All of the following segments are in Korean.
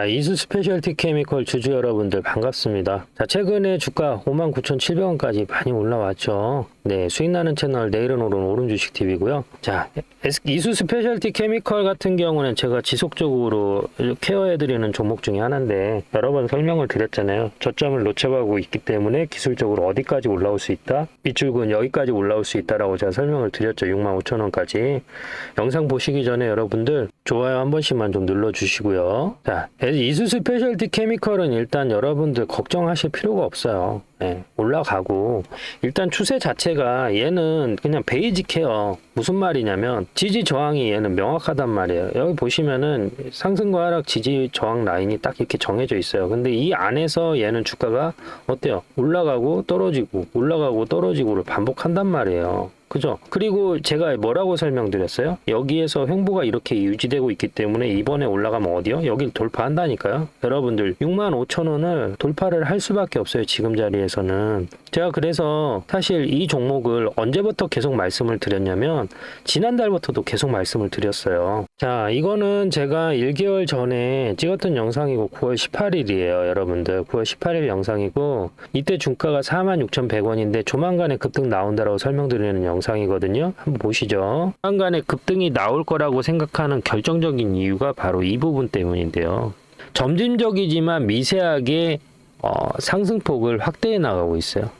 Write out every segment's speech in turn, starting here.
자, 이수 스페셜티 케미컬 주주 여러분들 반갑습니다. 자, 최근에 주가 59,700원까지 많이 올라왔죠. 네, 수익 나는 채널 내일은 오른 오른 주식 TV고요. 자, 이수 스페셜티 케미컬 같은 경우는 제가 지속적으로 케어해 드리는 종목 중에 하나인데 여러 번 설명을 드렸잖아요. 저점을 놓쳐가고 있기 때문에 기술적으로 어디까지 올라올 수 있다? 밑줄근 여기까지 올라올 수 있다라고 제가 설명을 드렸죠. 65,000원까지. 영상 보시기 전에 여러분들 좋아요 한 번씩만 좀 눌러주시고요. 자, 이수 스페셜티 케미컬은 일단 여러분들 걱정하실 필요가 없어요. 예, 올라가고 일단 추세 자체가 얘는 그냥 베이직해요. 무슨 말이냐면 지지 저항이 얘는 명확하단 말이에요. 여기 보시면은 상승과 하락 지지 저항 라인이 딱 이렇게 정해져 있어요. 근데 이 안에서 얘는 주가가 어때요? 올라가고 떨어지고 올라가고 떨어지고를 반복한단 말이에요. 그죠? 그리고 제가 뭐라고 설명드렸어요? 여기에서 횡보가 이렇게 유지되고 있기 때문에 이번에 올라가면 어디요? 여길 돌파한다니까요. 여러분들 6만 5천 원을 돌파를 할 수밖에 없어요. 지금 자리에서는. 제가 그래서 사실 이 종목을 언제부터 계속 말씀을 드렸냐면 지난달부터도 계속 말씀을 드렸어요. 자, 이거는 제가 1개월 전에 찍었던 영상이고 9월 18일이에요. 여러분들. 9월 18일 영상이고 이때 중가가 46,100원인데 조만간에 급등 나온다라고 설명드리는 영상 이거든요. 한번 보시죠. 조만간에 급등이 나올 거라고 생각하는 결정적인 이유가 바로 이 부분 때문인데요. 점진적이지만 미세하게 어, 상승폭을 확대해 나가고 있어요.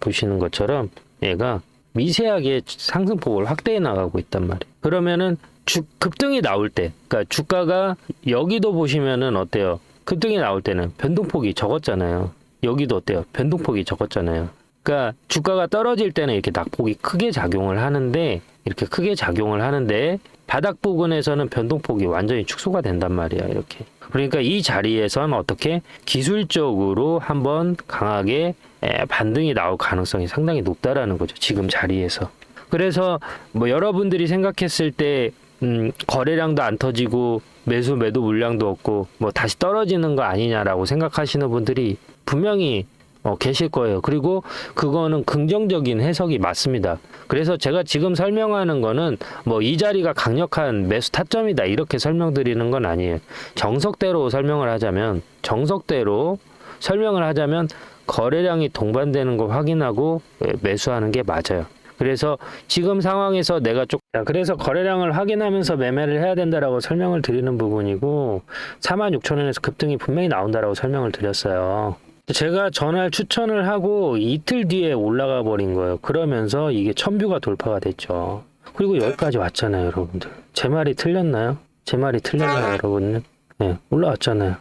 보시는 것처럼 얘가 미세하게 상승폭을 확대해 나가고 있단 말이에요. 그러면은 주, 급등이 나올 때, 그러니까 주가가 여기도 보시면은 어때요? 급등이 나올 때는 변동폭이 적었잖아요. 여기도 어때요? 변동폭이 적었잖아요. 그러니까 주가가 떨어질 때는 이렇게 낙폭이 크게 작용을 하는데 이렇게 크게 작용을 하는데 바닥 부근에서는 변동폭이 완전히 축소가 된단 말이야 이렇게. 그러니까 이 자리에선 어떻게 기술적으로 한번 강하게 에, 반등이 나올 가능성이 상당히 높다라는 거죠 지금 자리에서. 그래서 뭐 여러분들이 생각했을 때 음, 거래량도 안 터지고 매수 매도 물량도 없고 뭐 다시 떨어지는 거 아니냐라고 생각하시는 분들이 분명히 어, 계실 거예요. 그리고 그거는 긍정적인 해석이 맞습니다. 그래서 제가 지금 설명하는 거는 뭐 이 자리가 강력한 매수 타점이다 이렇게 설명드리는 건 아니에요. 정석대로 설명을 하자면 정석대로 설명을 하자면 거래량이 동반되는 거 확인하고 예, 매수하는 게 맞아요. 그래서 지금 상황에서 내가 쪽, 자, 그래서 거래량을 확인하면서 매매를 해야 된다라고 설명을 드리는 부분이고 46,000원에서 급등이 분명히 나온다라고 설명을 드렸어요. 제가 전날 추천을 하고 이틀 뒤에 올라가 버린 거예요. 그러면서 이게 천뷰가 돌파가 됐죠. 그리고 여기까지 왔잖아요, 여러분들. 제 말이 틀렸나요? 제 말이 틀렸나요, 여러분들? 네, 올라왔잖아요.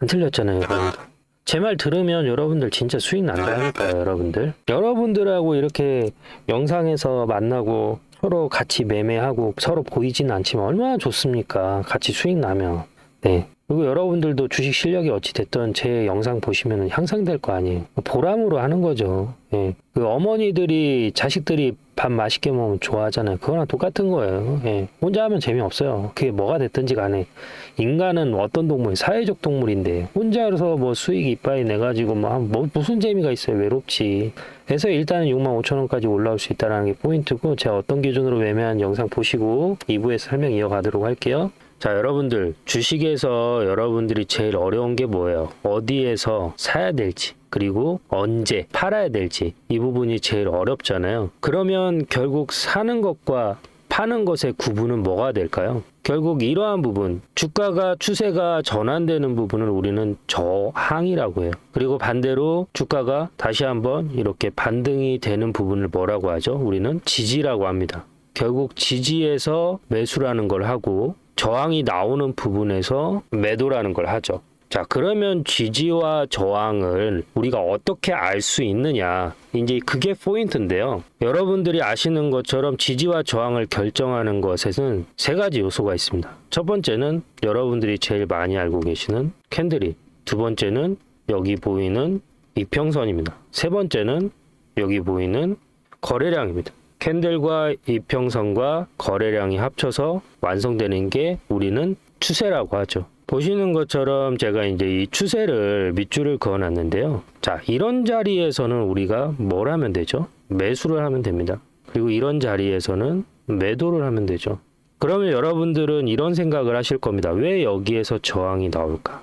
안 틀렸잖아요, 여러분들. 제 말 들으면 여러분들 진짜 수익 난다니까요, 여러분들. 여러분들하고 이렇게 영상에서 만나고 서로 같이 매매하고 서로 보이지는 않지만 얼마나 좋습니까? 같이 수익 나면. 네. 그리고 여러분들도 주식 실력이 어찌 됐든 제 영상 보시면 향상될 거 아니에요. 보람으로 하는 거죠. 예. 그 어머니들이 자식들이 밥 맛있게 먹으면 좋아하잖아요. 그거랑 똑같은 거예요. 예. 혼자 하면 재미없어요. 그게 뭐가 됐든지 간에. 인간은 어떤 동물, 사회적 동물인데, 혼자서 뭐 수익 이빠이 내 가지고 뭐, 뭐 무슨 재미가 있어요. 외롭지. 그래서 일단은 6만 5천 원까지 올라올 수 있다는 게 포인트고, 제가 어떤 기준으로 매매한 영상 보시고, 2부에서 설명 이어가도록 할게요. 자, 여러분들, 주식에서 여러분들이 제일 어려운 게 뭐예요? 어디에서 사야 될지, 그리고 언제 팔아야 될지, 이 부분이 제일 어렵잖아요. 그러면 결국 사는 것과 파는 것의 구분은 뭐가 될까요? 결국 이러한 부분, 주가가 추세가 전환되는 부분을 우리는 저항이라고 해요. 그리고 반대로 주가가 다시 한번 이렇게 반등이 되는 부분을 뭐라고 하죠? 우리는 지지라고 합니다. 결국 지지에서 매수라는 걸 하고 저항이 나오는 부분에서 매도라는 걸 하죠. 자, 그러면 지지와 저항을 우리가 어떻게 알 수 있느냐? 이제 그게 포인트인데요. 여러분들이 아시는 것처럼 지지와 저항을 결정하는 것에는 세 가지 요소가 있습니다. 첫 번째는 여러분들이 제일 많이 알고 계시는 캔들이, 두 번째는 여기 보이는 이평선입니다. 세 번째는 여기 보이는 거래량입니다. 캔들과 이평선과 거래량이 합쳐서 완성되는 게 우리는 추세라고 하죠. 보시는 것처럼 제가 이제 이 추세를 밑줄을 그어 놨는데요. 자, 이런 자리에서는 우리가 뭘 하면 되죠? 매수를 하면 됩니다. 그리고 이런 자리에서는 매도를 하면 되죠. 그러면 여러분들은 이런 생각을 하실 겁니다. 왜 여기에서 저항이 나올까?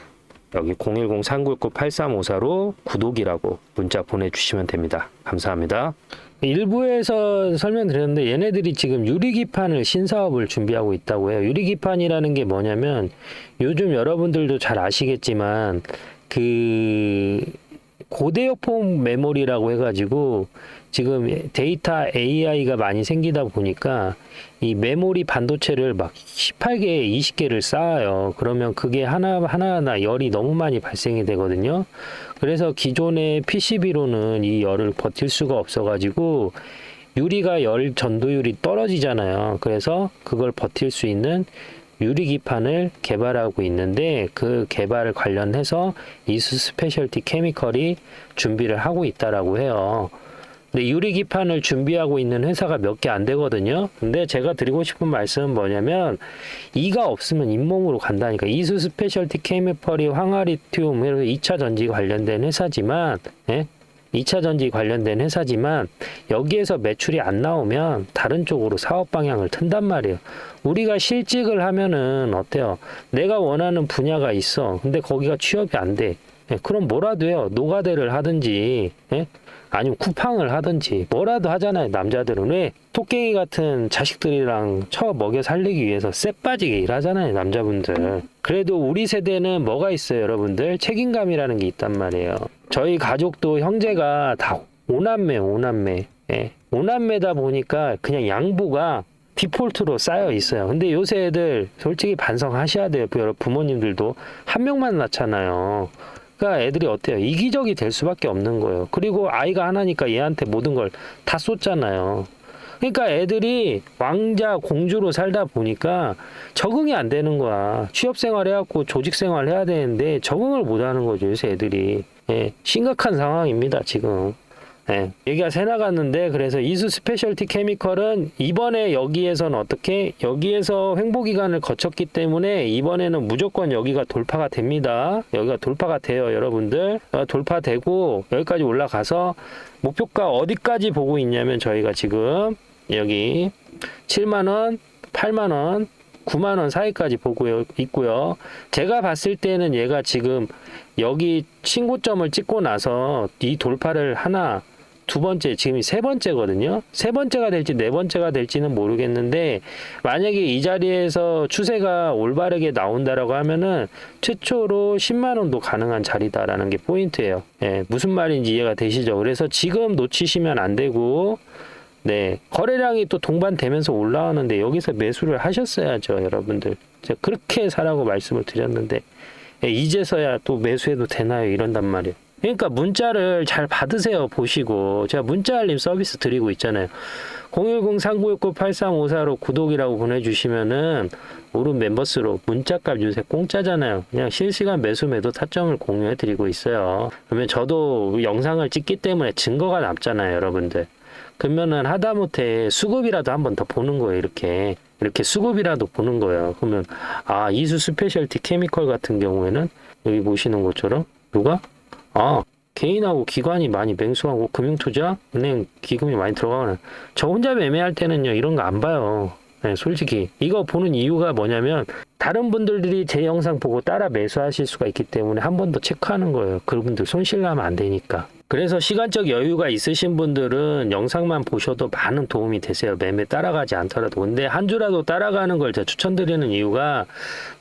여기 010-3969-8354로 구독이라고 문자 보내주시면 됩니다. 감사합니다. 일부에서 설명드렸는데 얘네들이 지금 유리기판을 신사업을 준비하고 있다고 해요. 유리기판이라는 게 뭐냐면 요즘 여러분들도 잘 아시겠지만 그 고대역폭 메모리라고 해가지고 지금 데이터 AI가 많이 생기다 보니까 이 메모리 반도체를 막 18개, 20개를 쌓아요. 그러면 그게 하나, 하나하나 열이 너무 많이 발생이 되거든요. 그래서 기존의 PCB로는 이 열을 버틸 수가 없어가지고 유리가 열 전도율이 떨어지잖아요. 그래서 그걸 버틸 수 있는 유리기판을 개발하고 있는데 그 개발을 관련해서 이수 스페셜티 케미컬이 준비를 하고 있다라고 해요. 근데 유리기판을 준비하고 있는 회사가 몇 개 안 되거든요. 근데 제가 드리고 싶은 말씀은 뭐냐면 이가 없으면 잇몸으로 간다니까. 이수 스페셜티 케미컬이 황화리튬 2차 전지 관련된 회사지만 예? 2차 전지 관련된 회사지만 여기에서 매출이 안 나오면 다른 쪽으로 사업 방향을 튼단 말이에요. 우리가 실직을 하면은 어때요? 내가 원하는 분야가 있어. 근데 거기가 취업이 안 돼. 예, 그럼 뭐라도 해요. 노가대를 하든지, 예? 아니면 쿠팡을 하든지, 뭐라도 하잖아요. 남자들은. 왜? 토끼 같은 자식들이랑 처 먹여 살리기 위해서 쎄 빠지게 일하잖아요. 남자분들. 그래도 우리 세대는 뭐가 있어요, 여러분들? 책임감이라는 게 있단 말이에요. 저희 가족도 형제가 다 오남매, 오남매. 예. 오남매다 보니까 그냥 양보가 디폴트로 쌓여 있어요. 근데 요새 애들 솔직히 반성하셔야 돼요. 부모님들도 한 명만 낳잖아요. 그러니까 애들이 어때요? 이기적이 될 수밖에 없는 거예요. 그리고 아이가 하나니까 얘한테 모든 걸 다 쏟잖아요. 그러니까 애들이 왕자 공주로 살다 보니까 적응이 안 되는 거야. 취업 생활 해갖고 조직 생활 해야 되는데 적응을 못 하는 거죠. 요새 애들이. 예, 심각한 상황입니다. 지금. 예, 얘기가 새 나갔는데 그래서 이수 스페셜티 케미컬은 이번에 여기에서는 어떻게 여기에서 횡보 기간을 거쳤기 때문에 이번에는 무조건 여기가 돌파가 됩니다. 여기가 돌파가 돼요, 여러분들. 어, 돌파되고 여기까지 올라가서 목표가 어디까지 보고 있냐면 저희가 지금 여기 7만 원, 8만 원, 9만 원 사이까지 보고 있고요. 제가 봤을 때는 얘가 지금 여기 신고점을 찍고 나서 이 돌파를 하나 두 번째 지금 세 번째거든요. 세 번째가 될지 네 번째가 될지는 모르겠는데 만약에 이 자리에서 추세가 올바르게 나온다라고 하면은 최초로 10만 원도 가능한 자리다라는 게 포인트예요. 예, 무슨 말인지 이해가 되시죠? 그래서 지금 놓치시면 안 되고 네 거래량이 또 동반되면서 올라오는데 여기서 매수를 하셨어야죠, 여러분들. 제가 그렇게 사라고 말씀을 드렸는데 예, 이제서야 또 매수해도 되나요? 이런단 말이에요. 그러니까 문자를 잘 받으세요. 보시고 제가 문자 알림 서비스 드리고 있잖아요. 010-3969-8354로 구독이라고 보내주시면은 오른 멤버스로 문자값 요새 공짜잖아요. 그냥 실시간 매수 매도 타점을 공유해 드리고 있어요. 그러면 저도 영상을 찍기 때문에 증거가 남잖아요, 여러분들. 그러면은 하다못해 수급이라도 한 번 더 보는 거예요, 이렇게. 이렇게 수급이라도 보는 거예요. 그러면 아 이수 스페셜티 케미컬 같은 경우에는 여기 보시는 것처럼 누가 아 개인하고 기관이 많이 맹수하고 금융투자 은행 기금이 많이 들어가는 저 혼자 매매할 때는요 이런 거 안 봐요. 네, 솔직히 이거 보는 이유가 뭐냐면 다른 분들이 제 영상 보고 따라 매수하실 수가 있기 때문에 한 번 더 체크하는 거예요. 그분들 손실 나면 안 되니까. 그래서 시간적 여유가 있으신 분들은 영상만 보셔도 많은 도움이 되세요. 매매 따라가지 않더라도. 근데 한 주라도 따라가는 걸 제가 추천드리는 이유가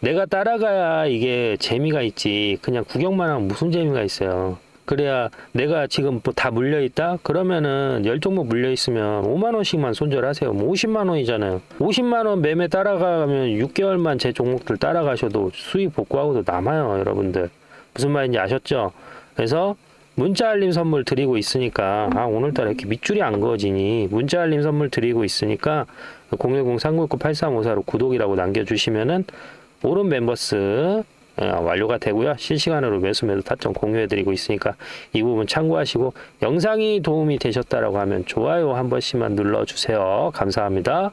내가 따라가야 이게 재미가 있지. 그냥 구경만 하면 무슨 재미가 있어요. 그래야 내가 지금 뭐 다 물려 있다? 그러면은 열 종목 물려 있으면 5만 원씩만 손절하세요. 뭐 50만 원이잖아요. 50만 원 매매 따라가면 6개월만 제 종목들 따라가셔도 수익 복구하고도 남아요, 여러분들. 무슨 말인지 아셨죠? 그래서 문자 알림 선물 드리고 있으니까 아 오늘따라 이렇게 밑줄이 안 그어지니 문자 알림 선물 드리고 있으니까 010-399-8354로 구독이라고 남겨주시면은 오른 멤버스 어, 완료가 되고요. 실시간으로 매수 매도 타점 공유해드리고 있으니까 이 부분 참고하시고 영상이 도움이 되셨다라고 하면 좋아요 한 번씩만 눌러주세요. 감사합니다.